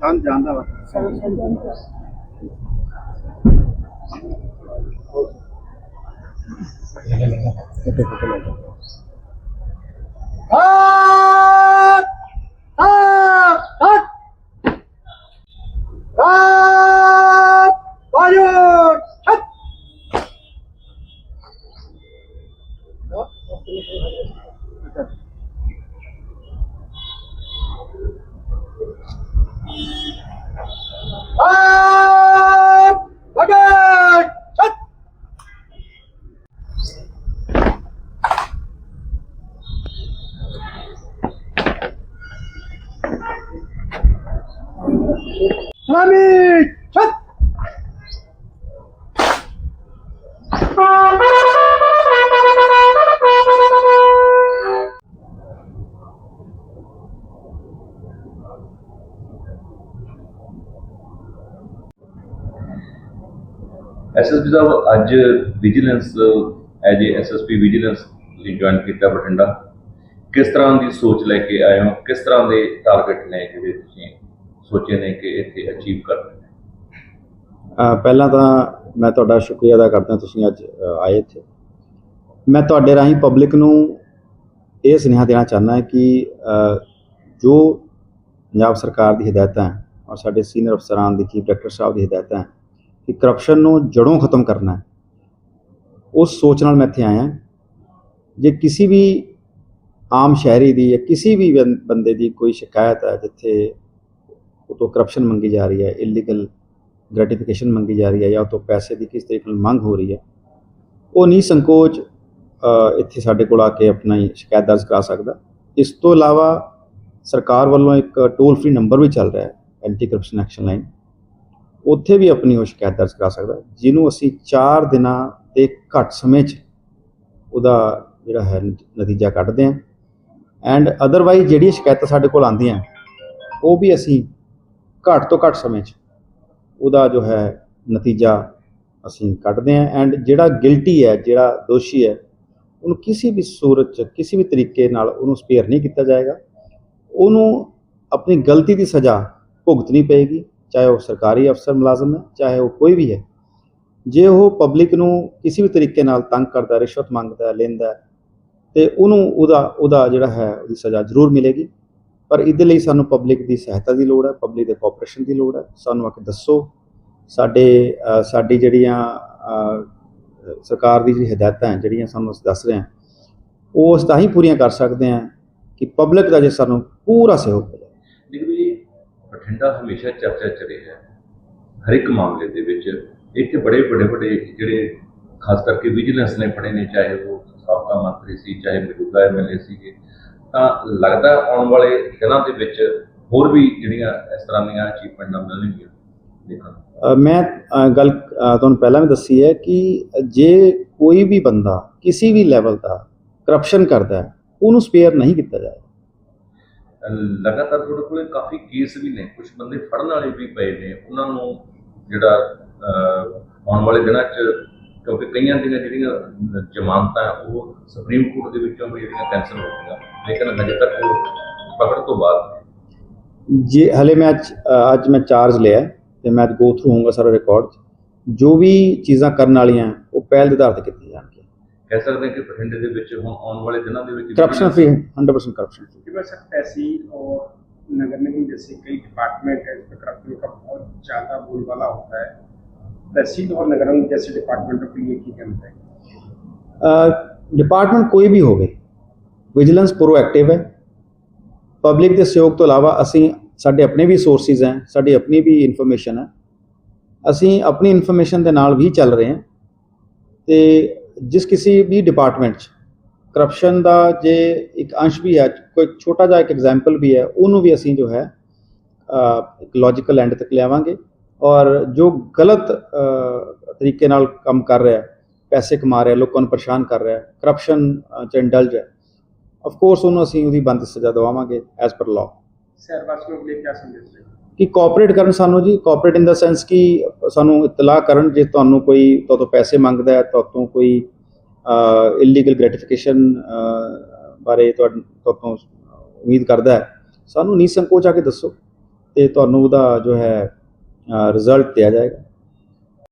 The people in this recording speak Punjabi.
ਤਾਂ ਜਾਂਦਾ ਵਾ ਹੱਟ ਹੱਟ ਹੱਟ ਹੱਟ ਬਾਜੂ ਹੱਟ ਹੱਟ Mami! Hut! ਐਸਐਸਪੀ ਸਾਹਿਬ ਅੱਜ vigilance as SSP vigilance join ਕੀਤਾ ਬਠਿੰਡਾ ਕਿਸ ਤਰ੍ਹਾਂ ਦੀ ਸੋਚ ਲੈ ਕੇ ਆਏ ਹੋ ਕਿਸ ਤਰ੍ਹਾਂ ਦੇ ਟਾਰਗੇਟ ਨੇ ਜਿਹੜੇ ਤੁਸੀਂ ਸੋਚੇ ਨੇ ਕਿ ਇੱਥੇ ਅਚੀਵ ਕਰਨੇ ਨੇ। ਪਹਿਲਾਂ ਤਾਂ ਮੈਂ ਤੁਹਾਡਾ ਸ਼ੁਕਰੀਆ ਅਦਾ ਕਰਦਾ ਤੁਸੀਂ ਅੱਜ ਆਏ ਇੱਥੇ। ਮੈਂ ਤੁਹਾਡੇ ਰਾਹੀਂ ਪਬਲਿਕ ਨੂੰ ਇਹ ਸੁਨੇਹਾ ਦੇਣਾ ਚਾਹੁੰਦਾ ਹਾਂ ਕਿ ਜੋ ਪੰਜਾਬ ਸਰਕਾਰ ਦੀ ਹਦਾਇਤਾਂ ਹੈ ਔਰ ਸਾਡੇ ਸੀਨੀਅਰ ਅਫਸਰਾਂ ਦੀ ਚੀਫ ਡਾਇਰੈਕਟਰ ਸਾਹਿਬ ਦੀ ਹਦਾਇਤਾਂ ਹੈ ਕਿ ਕਰਪਸ਼ਨ ਨੂੰ ਜੜੋਂ ਖਤਮ ਕਰਨਾ ਹੈ, ਉਸ ਸੋਚ ਨਾਲ ਮੈਂ ਇੱਥੇ ਆਇਆ ਜੇ ਕਿਸੇ ਵੀ ਆਮ ਸ਼ਹਿਰੀ ਦੀ ਜਾਂ ਕਿਸੇ ਵੀ ਬੰਦੇ ਦੀ ਕੋਈ ਸ਼ਿਕਾਇਤ ਹੈ ਜਿੱਥੇ ਉਹ ਤੋਂ ਕਰਪਸ਼ਨ ਮੰਗੀ ਜਾ ਰਹੀ ਹੈ ਇਲੀਗਲ ਗ੍ਰੈਟੀਫਿਕੇਸ਼ਨ ਮੰਗੀ ਜਾ ਰਹੀ ਹੈ ਜਾਂ ਉਹ ਤੋਂ ਪੈਸੇ ਦੀ ਕਿਸ ਤਰੀਕੇ ਨਾਲ ਮੰਗ ਹੋ ਰਹੀ ਹੈ, ਉਹ ਨਹੀਂ ਸੰਕੋਚ ਇੱਥੇ ਸਾਡੇ ਕੋਲ ਆ ਕੇ ਆਪਣਾ ਹੀ ਸ਼ਿਕਾਇਤ ਦਰਜ ਕਰਾ ਸਕਦਾ। ਇਸ ਤੋਂ ਇਲਾਵਾ ਸਰਕਾਰ ਵੱਲੋਂ ਇੱਕ ਟੋਲ ਫ੍ਰੀ ਨੰਬਰ ਵੀ ਚੱਲ ਰਿਹਾ ਹੈ ਐਂਟੀ ਕਰਪਸ਼ਨ ਐਕਸ਼ਨ ਲਾਈਨ ਉੱਥੇ ਵੀ ਆਪਣੀ ਉਹ ਸ਼ਿਕਾਇਤ ਦਰਜ ਕਰਾ ਸਕਦਾ, ਜਿਹਨੂੰ ਅਸੀਂ 4 ਦਿਨਾਂ ਤੇ ਘੱਟ ਸਮੇਂ 'ਚ ਉਹਦਾ ਜਿਹੜਾ ਹੈ ਨਤੀਜਾ ਕੱਢਦੇ ਹਾਂ। ਐਂਡ ਅਦਰਵਾਈਜ਼ ਜਿਹੜੀਆਂ ਸ਼ਿਕਾਇਤਾਂ ਸਾਡੇ ਕੋਲ ਆਉਂਦੀਆਂ, ਉਹ ਵੀ ਅਸੀਂ ਘੱਟ ਤੋਂ ਘੱਟ ਸਮੇਂ 'ਚ। ਉਹਦਾ ਜੋ ਹੈ ਨਤੀਜਾ ਅਸੀਂ ਕੱਢਦੇ ਹਾਂ ਐਂਡ ਜਿਹੜਾ ਗਿਲਟੀ ਹੈ ਜਿਹੜਾ ਦੋਸ਼ੀ ਹੈ ਉਹਨੂੰ ਕਿਸੇ ਵੀ ਸੂਰਤ 'ਚ ਕਿਸੇ ਵੀ ਤਰੀਕੇ ਨਾਲ ਉਹਨੂੰ ਸਪੇਅਰ ਨਹੀਂ ਕੀਤਾ ਜਾਏਗਾ। ਉਹਨੂੰ ਆਪਣੀ ਗਲਤੀ ਦੀ ਸਜ਼ਾ ਭੁਗਤਣੀ ਪਏਗੀ ਚਾਹੇ ਉਹ ਸਰਕਾਰੀ ਅਫਸਰ ਮੁਲਾਜ਼ਮ ਹੈ ਚਾਹੇ ਉਹ ਕੋਈ ਵੀ ਹੈ। ਜੇ ਉਹ ਪਬਲਿਕ ਨੂੰ ਕਿਸੇ ਵੀ ਤਰੀਕੇ ਨਾਲ ਤੰਗ ਕਰਦਾ ਰਿਸ਼ਵਤ ਮੰਗਦਾ ਲੈਂਦਾ ਹੈ, ਤੇ ਉਹਨੂੰ ਉਹਦਾ ਉਹਦਾ ਜਿਹੜਾ ਹੈ ਉਹਦੀ ਸਜ਼ਾ ਜ਼ਰੂਰ ਮਿਲੇਗੀ। ਪਰ ਇਹਦੇ ਲਈ ਸਾਨੂੰ ਪਬਲਿਕ ਦੀ ਸਹਾਇਤਾ ਦੀ ਲੋੜ ਹੈ ਪਬਲਿਕ ਦੇ ਕੋਆਪਰੇਸ਼ਨ ਦੀ ਲੋੜ ਹੈ। ਸਾਨੂੰ ਆ ਕੇ ਦੱਸੋ, ਸਾਡੇ ਸਾਡੀ ਜਿਹੜੀਆਂ ਸਰਕਾਰ ਦੀ ਜਿਹੜੀ ਹਦਾਇਤਾਂ ਹੈ ਜਿਹੜੀਆਂ ਸਾਨੂੰ ਅਸੀਂ ਦੱਸ ਰਹੇ ਹਾਂ, ਉਹ ਅਸੀਂ ਤਾਂ ਹੀ ਪੂਰੀਆਂ ਕਰ ਸਕਦੇ ਹਾਂ ਕਿ ਪਬਲਿਕ ਦਾ ਜੇ ਸਾਨੂੰ ਪੂਰਾ ਸਹਿਯੋਗ ਮਿਲੇ। ਦੇਖੋ ਜੀ ਬਠਿੰਡਾ ਹਮੇਸ਼ਾ ਚਰਚਾ ਚ ਰਿਹਾ ਹਰ ਇੱਕ ਮਾਮਲੇ ਦੇ ਵਿੱਚ ਇੱਥੇ ਬੜੇ ਬੜੇ ਵੱਡੇ ਜਿਹੜੇ ਖਾਸ ਕਰਕੇ ਵਿਜੀਲੈਂਸ ਨੇ ਫੜੇ ਨੇ, ਚਾਹੇ ਉਹ ਸਾਬਕਾ ਮੰਤਰੀ ਸੀ, ਚਾਹੇ ਮੌਜੂਦਾ ਐਮਐਲਏ ਸੀਗੇ ਤਾਂ ਲੱਗਦਾ ਆਉਣ ਵਾਲੇ ਦਿਨਾਂ ਦੇ ਵਿੱਚ ਹੋਰ ਵੀ ਜਿਹੜੀਆਂ ਇਸ ਤਰ੍ਹਾਂ ਦੀਆਂ ਅਚੀਵਮੈਂਟਾਂ ਮਿਲਣਗੀਆਂ ਅ, ਮੈਂ ਗੱਲ ਤੁਹਾਨੂੰ ਪਹਿਲਾਂ ਵੀ ਦੱਸੀ ਹੈ ਕਿ ਜੇ ਕੋਈ ਵੀ ਬੰਦਾ ਕਿਸੇ ਵੀ ਲੈਵਲ ਦਾ ਕਰਪਸ਼ਨ ਕਰਦਾ ਹੈ ਉਹਨੂੰ ਸਪੇਅਰ ਨਹੀਂ ਕੀਤਾ ਜਾਏਗਾ। ਲਗਾਤਾਰ ਤੁਹਾਡੇ ਕੋਲੇ ਕਾਫੀ ਕੇਸ ਵੀ ਨੇ। ਕੁਝ ਬੰਦੇ ਫੜਨ ਵਾਲੇ ਵੀ ਪਏ ਨੇ। ਉਹਨਾਂ ਨੂੰ ਜਿਹੜਾ ਆਉਣ ਵਾਲੇ ਦਿਨਾਂ 'ਚ ਕਿਉਂਕਿ ਕਈਆਂ ਦੀਆਂ ਜਿਹੜੀਆਂ ਜ਼ਮਾਨਤਾਂ ਹੈ, ਉਹ ਸੁਪਰੀਮ ਕੋਰਟ ਦੇ ਵਿੱਚੋਂ ਵੀ ਜਿਹੜੀਆਂ ਕੈਂਸਲ ਹੋ ਗਈਆਂ ਲੇਕਿਨ ਹਜੇ ਤੱਕ ਉਹ ਪਕੜ ਤੋਂ ਬਾਅਦ ਨੇ। ਜੇ ਹਲੇ ਮੈਂ ਅੱਜ ਅ, ਅੱਜ ਮੈਂ ਚਾਰਜ ਲਿਆ ਹੈ ਤੇ ਮੈਂ ਅੱਜ ਗੋ ਥਰੂ ਹੋਊਂਗਾ ਸਾਰਾ ਰਿਕਾਰਡ ਜੋ ਵੀ ਚੀਜ਼ਾਂ ਕਰਨ ਵਾਲੀਆਂ ਉਹ ਪਹਿਲ ਦੇ ਆਧਾਰ ਤੇ ਕੀਤੀਆਂ ਜਾਣਗੀਆਂ ਕਹਿ ਸਕਦੇ ਹਾਂ ਕਿ ਬਠਿੰਡੇ ਦੇ ਵਿੱਚ ਹੁਣ ਆਉਣ ਵਾਲੇ ਦਿਨਾਂ ਦੇ ਵਿੱਚ करप्शन फ्री 100% करप्शन फ्री कि वैसे तहसील और नगर निगम जैसे कई डिपार्टमेंट है इसमें करप्शन का बहुत ज़्यादा बोलबाला होता है तहसील और नगर निगम जैसे डिपार्टमेंटों के लिए की कहना है ਡਿਪਾਰਟਮੈਂਟ ਕੋਈ ਵੀ ਹੋਵੇ ਵਿਜੀਲੈਂਸ ਪ੍ਰੋਐਕਟਿਵ ਹੈ ਪਬਲਿਕ ਦੇ ਸਹਿਯੋਗ ਤੋਂ ਇਲਾਵਾ ਅਸੀਂ ਸਾਡੇ ਆਪਣੇ ਵੀ ਸੋਰਸਿਸ ਹੈ ਸਾਡੀ ਆਪਣੀ ਵੀ ਇਨਫੋਰਮੇਸ਼ਨ ਹੈ ਅਸੀਂ ਆਪਣੀ ਇਨਫੋਰਮੇਸ਼ਨ ਦੇ ਨਾਲ ਵੀ ਚੱਲ ਰਹੇ ਹਾਂ ਤੇ ਜਿਸ ਕਿਸੇ ਵੀ ਡਿਪਾਰਟਮੈਂਟ 'ਚ ਕਰਪਸ਼ਨ ਦਾ ਜੇ ਇੱਕ ਅੰਸ਼ ਵੀ ਹੈ ਕੋਈ ਛੋਟਾ ਜਿਹਾ ਇੱਕ ਐਗਜ਼ਾਮਪਲ ਵੀ ਹੈ ਉਹਨੂੰ ਵੀ ਅਸੀਂ ਜੋ ਹੈ ਅ, ਇੱਕ ਲੌਜੀਕਲ ਐਂਡ ਤੱਕ ਲਿਆਵਾਂਗੇ ਔਰ ਜੋ ਗਲਤ ਤਰੀਕੇ ਨਾਲ ਕੰਮ ਕਰ ਰਿਹਾ ਹੈ ਪੈਸੇ ਕਮਾ ਰਿਹਾ ਲੋਕਾਂ ਨੂੰ ਪਰੇਸ਼ਾਨ ਕਰ ਰਿਹਾ ਹੈ ਕਰਪਸ਼ਨ ਚ ਇੰਡਲਜ ਹੈ ਆਫ ਕੋਰਸ ਉਹਨੂੰ ਅਸੀਂ ਉਹਦੀ ਬੰਦ ਸਜ਼ਾ ਦਵਾਵਾਂਗੇ ਐਸ ਪਰ ਲਾਅ ਸਰ ਬਸ ਨੂੰ ਲਈ ਕੀ ਸਮਝਦੇ ਕਿ ਕੋਆਪਰੇਟ ਕਰਨ ਸਾਨੂੰ ਜੀ ਕੋਆਪਰੇਟ ਇਨ ਦਾ ਸੈਂਸ ਕਿ ਸਾਨੂੰ ਇਤਲਾਹ ਕਰਨ ਜੇ ਤੁਹਾਨੂੰ ਕੋਈ ਤੁਹਾਡੇ ਪੈਸੇ ਮੰਗਦਾ ਹੈ ਤੁਹਾਤੋਂ ਕੋਈ ਇਲੀਗਲ ਗ੍ਰੈਟੀਫਿਕੇਸ਼ਨ ਬਾਰੇ ਤੁਹਾਤੋਂ ਉਮੀਦ ਕਰਦਾ ਹੈ ਸਾਨੂੰ ਨਹੀਂ ਸੰਕੋਚ ਆ ਕੇ ਦੱਸੋ ਤੇ ਤੁਹਾਨੂੰ ਉਹਦਾ ਜੋ ਹੈ ਰਿਜ਼ਲਟ ਦਿਆ ਜਾਏਗਾ।